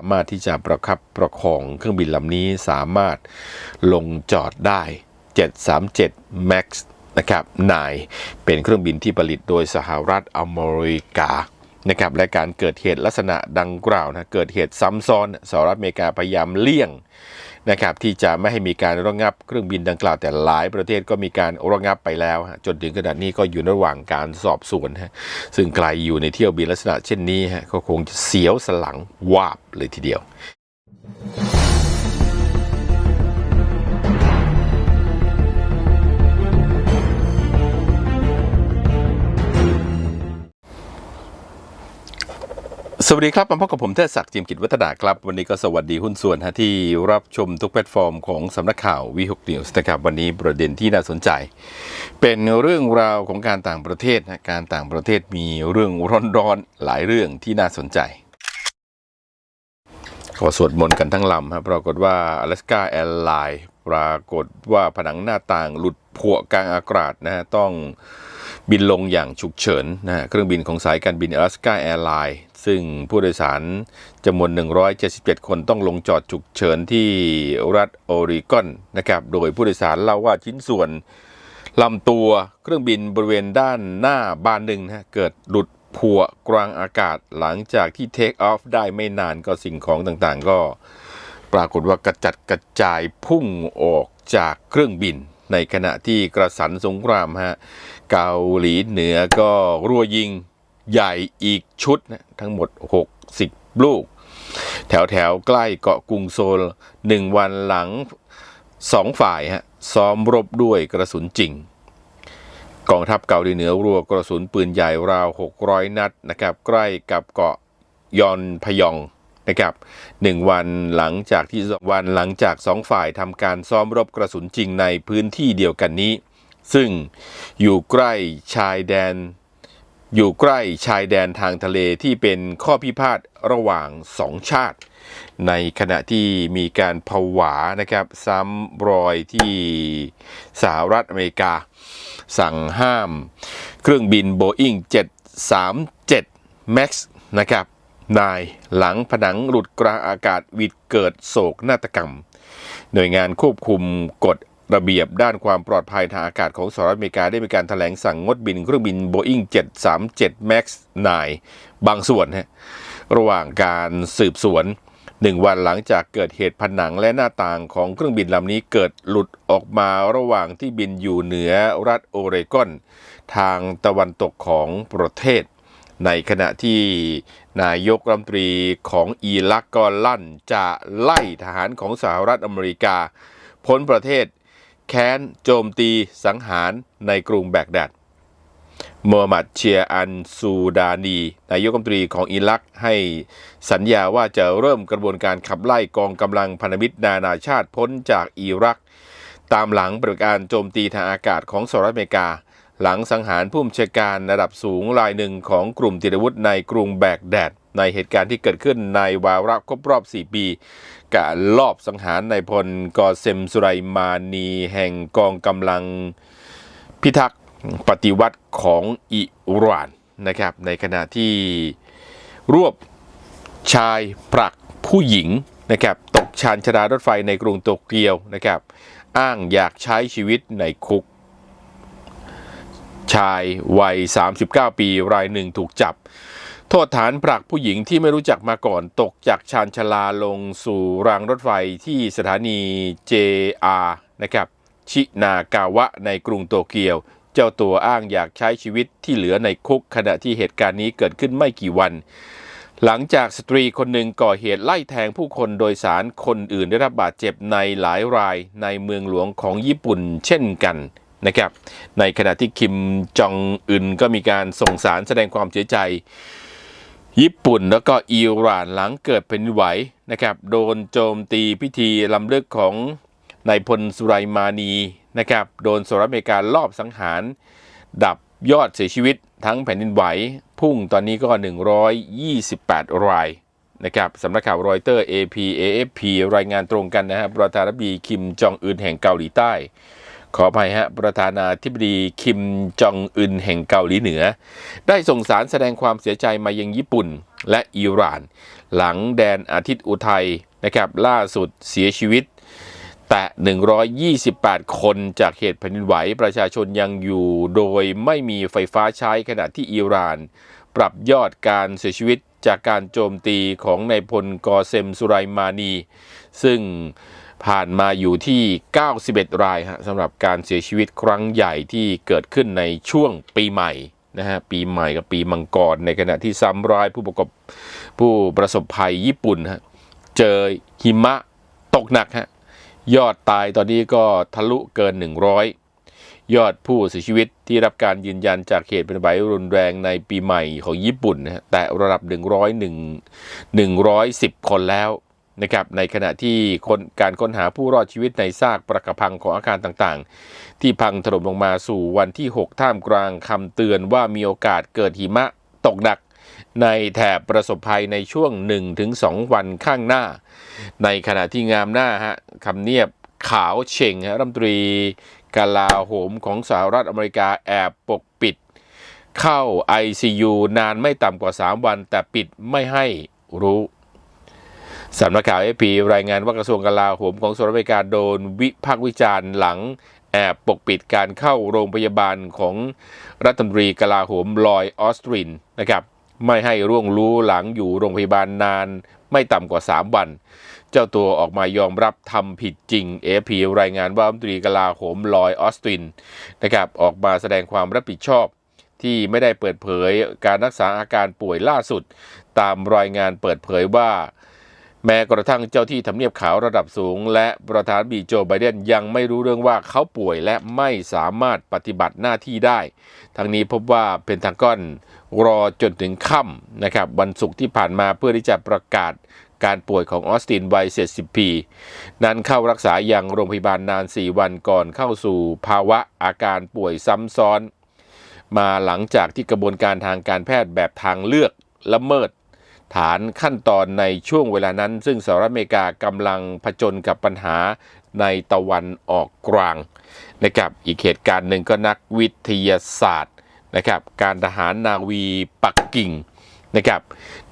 สามารถที่จะประคับประคองเครื่องบินลำนี้สามารถลงจอดได้ 737 MAX นะครับนายเป็นเครื่องบินที่ผลิตโดยสหรัฐอเมริกา นะครับและการเกิดเหตุลักษณะดังกล่าวนะเกิดเหตุซ้ำซ้อนสหรัฐอเมริกาพยายามเลี่ยงนะครับที่จะไม่ให้มีการระงับเครื่องบินดังกล่าวแต่หลายประเทศก็มีการระงับไปแล้ว จนถึงขณะนี้ก็อยู่ระหว่างการสอบสวนฮะซึ่งใครอยู่ในเที่ยวบินลักษณะเช่นนี้ฮะก็คงจะเสียวสลังวาบเลยทีเดียว สวัสดีครับมาพบกับผมเทศศักดิ์จิมกิจวัฒนาครับ วันนี้ก็สวัสดีหุ้นส่วนฮะที่รับชมทุกแพลตฟอร์มของสำนักข่าววีหกนิวส์นะครับวันนี้ประเด็นที่น่าสนใจ เป็นเรื่องราวของการต่างประเทศนะการต่างประเทศมีเรื่องร้อนๆหลายเรื่องที่น่าสนใจ ขอสวดมนต์กันทั้งลำครับปรากฏว่า Alaska Airlines ปรากฏว่าผนังหน้าต่างหลุดพวกลางอากาศนะฮะต้อง บินลงอย่างฉุกเฉินนะเครื่องบินของสายการบิน Alaska Airlines ซึ่งผู้โดยสารจำนวน 177 คนต้องลงจอดฉุกเฉินที่รัฐโอริกอนนะครับ โดยผู้โดยสารเล่าว่าชิ้นส่วนลำตัวเครื่องบินบริเวณด้านหน้าบานหนึ่งนะฮะเกิดหลุดพัวกลางอากาศหลังจากที่เทคออฟได้ไม่นานก็สิ่งของต่างๆ ก็ปรากฏว่ากระจัดกระจายพุ่งออกจากเครื่องบิน ในขณะที่กระสันสงครามฮะเกาหลีเหนือก็รัวยิงใหญ่อีกชุดนะทั้งหมด 60 ลูก แถวแถวใกล้เกาะกรุงโซลหนึ่งวันหลังสองฝ่ายฮะซ้อมรบด้วยกระสุนจริง กองทัพเกาหลีเหนือรัวกระสุนปืนใหญ่ราว 600 นัดนะครับใกล้กับเกาะยอนพยอง นะครับหนึ่งวันหลังจากที่วันหลังจากสองฝ่ายทำการซ้อมรบกระสุนจริงในพื้นที่เดียวกันนี้ ซึ่งอยู่ใกล้ชายแดน อยู่ใกล้ชายแดนทางทะเลที่เป็นข้อพิพาทระหว่างสองชาติ ในขณะที่มีการผวานะครับซ้ำรอยที่สหรัฐอเมริกา สั่งห้าม เครื่องบิน Boeing 737 MAX นะครับ นายหลังผนังหลุดกลางอากาศวิดเกิดโศกนาฏกรรม หน่วยงานควบคุมกฎระเบียบด้านความปลอดภัยทางอากาศของสหรัฐอเมริกาได้มีการถแถลงสั่งงดบินเครื่องบิน Boeing 737 MAX 9 บางส่วนฮะระหว่างการสืบสวนหนึ่งวันหลังจากเกิดเหตุผนังและหน้าต่างของเครื่องบินลำนี้เกิดหลุดออกมาระหว่างที่บินอยู่เหนือรัฐโอเรกอน ทางตะวันตกของประเทศ ในขณะที่นายกรัฐมนตรีของอิรักก็ลั่นจะไล่ทหารของสหรัฐอเมริกา พ้นประเทศ แค้นโจมตีสังหารในกรุงแบกแดดโมฮัมหมัดเชียร์อันซูดานี นายกรัฐมนตรีของอิรักให้สัญญาว่าจะเริ่มกระบวนการขับไล่กองกำลังพันธมิตรนานาชาติพ้นจากอิรัก ตามหลังปฏิบัติการโจมตีทางอากาศของสหรัฐอเมริกา หลังสังหารผู้บัญชาการระดับสูงรายหนึ่งของกลุ่มติดอาวุธในกรุงแบกแดด ในเหตุการณ์ที่เกิดขึ้นในวาระครบรอบ 4 ปี การลอบสังหารนายพลกอเซมสุไรมานีแห่งกองกำลังพิทักษ์ปฏิวัติของอิหร่านนะครับ ในขณะที่รวบชายผลักผู้หญิงนะครับตกชานชรารถไฟในกรุงโตเกียวนะครับ อ้างอยากใช้ชีวิตในคุก ชายวัย 39 ปีรายหนึ่งถูกจับ โทษฐานผลักผู้หญิงที่ไม่รู้จักมาก่อนตกจากชานชลาลงสู่รางรถไฟที่สถานี JR นะครับชินากาวะในกรุงโตเกียว เจ้าตัวอ้างอยากใช้ชีวิตที่เหลือในคุกขณะที่เหตุการณ์นี้เกิดขึ้นไม่กี่วัน หลังจากสตรีคนหนึ่งก่อเหตุไล่แทงผู้คนโดยสารคนอื่นได้รับบาดเจ็บในหลายรายในเมืองหลวงของญี่ปุ่นเช่นกัน นะครับ ในขณะที่คิมจองอึนก็มีการส่งสารแสดงความเสียใจ ญี่ปุ่นแล้วก็อิหร่านหลังเกิดแผ่นดินไหวนะครับ โดนโจมตีพิธีลำเลึกของนายพลสุไรมานีนะครับ โดนสหรัฐอเมริกาลอบสังหาร ดับยอดเสียชีวิตทั้งแผ่นดินไหว พุ่งตอนนี้ก็ 128 รายนะครับสำนักข่าวรอยเตอร์ AP AFP รายงานตรงกันนะครับประธานาธิบดีคิมจองอึนแห่งเกาหลีใต้ ขออภัยฮะ ประธานาธิบดีคิมจองอึนแห่งเกาหลีเหนือ ได้ส่งสารแสดงความเสียใจมายังญี่ปุ่นและอิหร่าน หลังแดนอาทิตย์อุทัยนะครับล่าสุดเสียชีวิต แต่ 128 คนจากเหตุแผ่นดินไหวประชาชนยังอยู่โดยไม่มีไฟฟ้าใช้ขณะที่อิหร่าน ปรับยอดการเสียชีวิตจากการโจมตีของนายพลกอเซมสุไรมานี ซึ่ง ผ่านมาอยู่ที่ 91 รายฮะสำหรับการเสียชีวิตครั้งใหญ่ที่เกิดขึ้นในช่วงปีใหม่นะฮะปีใหม่กับปีมังกรในขณะที่ซ้ำร้ายผู้ประกอบผู้ประสบภัยญี่ปุ่นฮะเจอหิมะตกหนักฮะยอดตายตอนนี้ก็ทะลุเกิน 100 ยอดผู้เสียชีวิตที่รับการยืนยันจากเหตุเป็นไหวรุนแรงในปีใหม่ของญี่ปุ่นนะฮะแต่ระดับ 101 110 คนแล้ว นะครับในขณะที่คนการค้นหาผู้รอดชีวิตในซากปรักพังของอาคารต่างๆ ที่พังถล่มลงมาสู่วันที่ 6 ท่ามกลางคำเตือนว่ามีโอกาสเกิดหิมะตกหนัก ในแถบประสบภัยในช่วง 1-2 วันข้างหน้า ในขณะที่งามหน้าฮะคำเนียบขาวเชงฮะรัฐมนตรีกาลาโหมของสหรัฐอเมริกาแอบปกปิด เข้า ICU นานไม่ต่ำกว่า 3 วัน แต่ปิดไม่ให้รู้ สำนักข่าวเอพีรายงานว่ากระทรวงกลาโหมของสหรัฐอเมริกาโดนวิพากษ์วิจารณ์หลังแอบปกปิดการเข้าโรงพยาบาลของรัฐมนตรีกลาโหมลอยออสตรินนะครับไม่ให้ร่วงรู้หลังอยู่โรงพยาบาลนานไม่ต่ำกว่า 3 วัน เจ้าตัวออกมายอมรับทำผิดจริงเอพีรายงานว่ารัฐมนตรีกลาโหมลอยออสตินนะครับออกมาแสดงความรับผิดชอบ ที่ไม่ได้เปิดเผยการรักษาอาการป่วยล่าสุด ตามรายงานเปิดเผยว่า แม้กระทั่งเจ้าที่ทำเนียบขาวระดับสูง และประธานบีโจไบเดนยังไม่รู้เรื่องว่าเขาป่วยและไม่สามารถปฏิบัติหน้าที่ได้ ทั้งนี้พบว่าเพนทากอนรอจนถึงค่ำนะครับวันศุกร์ที่ผ่านมาเพื่อที่จะประกาศการป่วยของออสตินวัย70 ปี นั้นเข้ารักษาอย่างโรงพยาบาลนาน 4 วันก่อนเข้าสู่ภาวะอาการป่วยซ้ำซ้อน มาหลังจากที่กระบวนการทางการแพทย์แบบทางเลือกละเมิด ฐานขั้นตอนในช่วงเวลานั้น ซึ่งสหรัฐอเมริกากำลังผจญกับปัญหาในตะวันออกกลางนะครับอีกเหตุการณ์หนึ่งก็นักวิทยาศาสตร์นะครับการทหารนาวีปักกิ่งนะครับ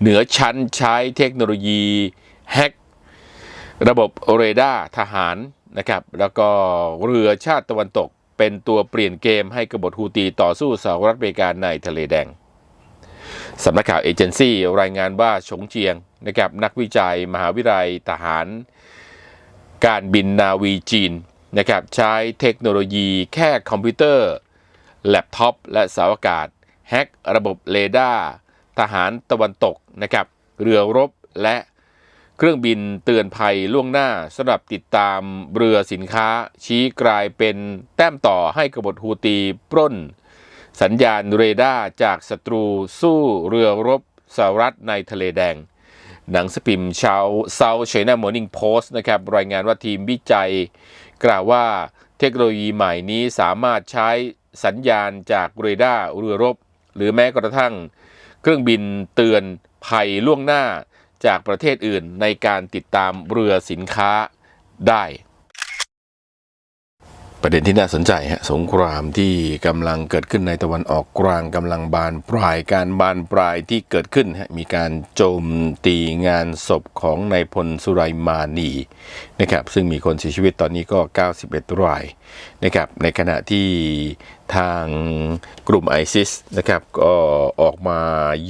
เหนือชั้นใช้เทคโนโลยีแฮกระบบเรดาร์ทหารนะครับแล้วก็เรือชาติตะวันตกเป็นตัวเปลี่ยนเกมให้กบฏฮูตีต่อสู้สหรัฐอเมริกาในทะเลแดง สำนักข่าวเอเจนซี่รายงานว่าฉงเจียงนะครับนักวิจัยมหาวิทยาลัยทหาร การบินนาวีจีนนะครับใช้เทคโนโลยีแค่คอมพิวเตอร์ แล็ปท็อป และสาอากาศ แฮกระบบเรดาร์ทหารตะวันตกนะครับเรือรบและเครื่องบินเตือนภัยล่วงหน้าสำหรับติดตามเรือสินค้าชี้กลายเป็นแต้มต่อให้กบฏฮูตีปล้น สัญญาณเรดาร์จากศัตรูสู้เรือรบสหรัฐในทะเลแดง หนังสปิมชาวเซาเชน่ามอร์นิงโพสต์นะครับรายงานว่าทีมวิจัย กล่าวว่าเทคโนโลยีใหม่นี้สามารถใช้สัญญาณจากเรดาร์เรือรบ หรือแม้กระทั่ง เครื่องบินเตือนภัยล่วงหน้าจากประเทศอื่นในการติดตามเรือสินค้าได้ ประเด็นที่น่าสนใจฮะสงครามที่กำลังเกิดขึ้นในตะวันออกกลางกำลังบานปลายการบานปลายที่เกิดขึ้นฮะมีการโจมตีงานศพของนายพลสุไรมานีนะครับซึ่งมีคนเสียชีวิตตอนนี้ก็ 91 รายนะครับในขณะที่ทางกลุ่มไอซิสนะครับก็ออกมา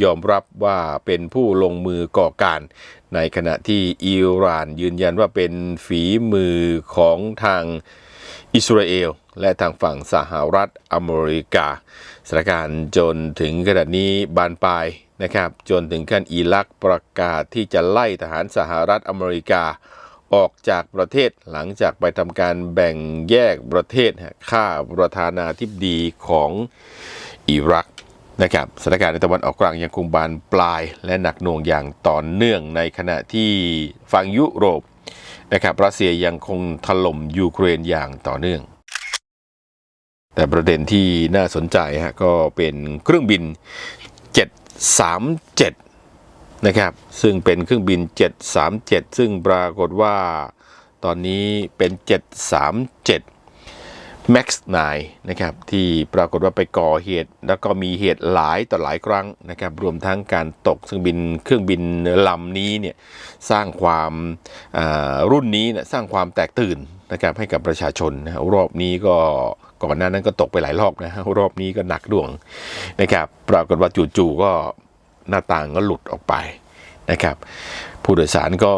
ยอมรับว่าเป็นผู้ลงมือก่อการ ในขณะที่อิหร่านยืนยันว่าเป็นฝีมือของทาง อิสราเอล และทางฝั่งสหรัฐอเมริกาสถานการณ์จนถึงขณะนี้บานปลายนะครับ จนถึงขั้นอิรักประกาศที่จะไล่ทหารสหรัฐอเมริกา ออกจากประเทศหลังจากไปทำการแบ่งแยกประเทศฆ่าประธานาธิบดีของอิรักนะครับสถานการณ์ในตะวันออกกลางยังคงบานปลาย และหนักหน่วงอย่างต่อเนื่องในขณะที่ฝั่งยุโรป นะครับรัสเซียยังคงถล่มยูเครนอย่างต่อเนื่อง แต่ประเด็นที่น่าสนใจฮะก็เป็นเครื่องบิน 737 นะครับ ซึ่งเป็นเครื่องบิน 737 ซึ่งปรากฏว่าตอนนี้เป็น 737 แม็กซ์ไนนะครับที่ปรากฏว่าไปก่อเหตุ แล้วก็มีเหตุหลายต่อหลายครั้งนะครับรวมทั้งการตกเครื่องบินเครื่องบินลำนี้เนี่ยสร้างความารุ่นนี้นะสร้างความแตกตื่นนะครับให้กับประชาชนนะรอบนี้ก็ก่อนหน้านั้นก็ตกไปหลายรอบนะฮะรอบนี้ก็หนักดวงนะครับปรากฏว่าจู่ๆก็หน้าต่างก็หลุดออกไปนะครับผู้โดยสารก็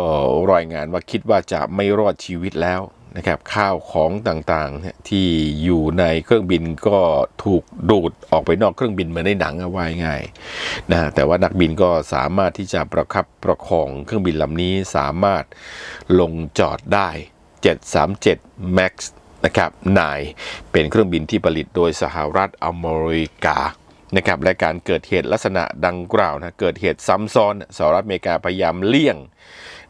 รายงานว่าคิดว่าจะไม่รอดชีวิตแล้ว นะครับข้าวของต่างๆที่อยู่ในเครื่องบินก็ถูกดูดออกไปนอกเครื่องบินเหมือนในหนังเอาไว้ง่ายนะฮะแต่ว่านักบินก็สามารถที่จะประคับประคองเครื่องบินลำนี้สามารถลงจอดได้ 737 MAX นะครับนายเป็นเครื่องบินที่ผลิตโดยสหรัฐอเมริกานะครับและการเกิดเหตุลักษณะดังกล่าวนะเกิดเหตุซ้ำซ้อนสหรัฐอเมริกาพยายามเลี่ยง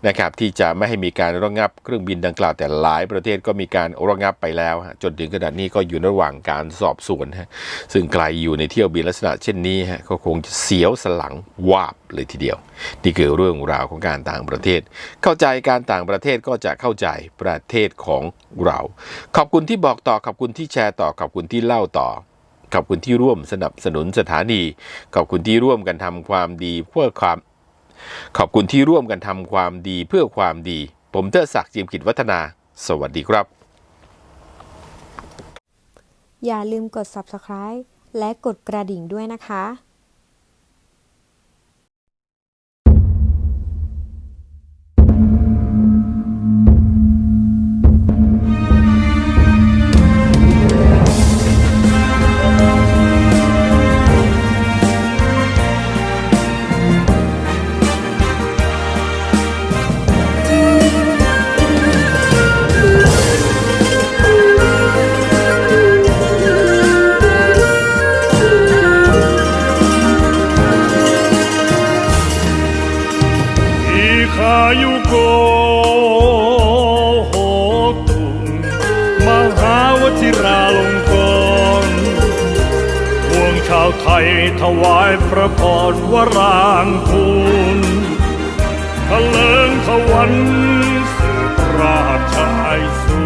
นะครับที่จะไม่ให้มีการระงับเครื่องบินดังกล่าวแต่หลายประเทศก็มีการระงับไปแล้ว จนถึงขนาดนี้ก็อยู่ระหว่างการสอบสวนฮะซึ่งใครอยู่ในเที่ยวบินลักษณะเช่นนี้ฮะก็คงจะเสียวสลังวาบเลยทีเดียวนี่คือเรื่องราวของการต่างประเทศ เข้าใจการต่างประเทศก็จะเข้าใจประเทศของเรา ขอบคุณที่บอกต่อขอบคุณที่แชร์ต่อขอบคุณที่เล่าต่อขอบคุณที่ร่วมสนับสนุนสถานี ขอบคุณที่ร่วมกันทำความดีเพื่อความ ขอบคุณที่ร่วมกันทำความดีเพื่อความดี ผมเทอศักดิ์จิมกิจวัฒนา สวัสดีครับ อย่าลืมกด subscribe และกดกระดิ่งด้วยนะคะ อิคายุโกโหตุมหาวชิราลงกรณ์พวงชาวไทยถวายพระพรวรางคุณทะเลิงทวันสืบราชไอสู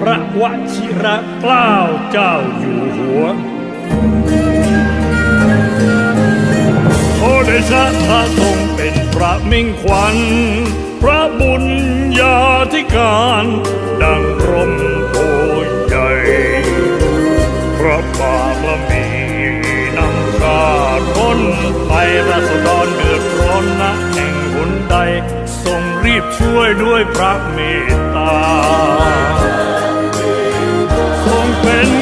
พระวชิระเกล้าเจ้าอยู่หัวโอเดชะพระทรงเป็นพระมิ่งขวัญ พระบุญญาธิการ ดังร่มโพใหญ่พระบารมีนำชาต้นไปราษฎรเดือดร้อนนะแห่งหนใด ทรงรีบช่วยด้วยพระเมตตา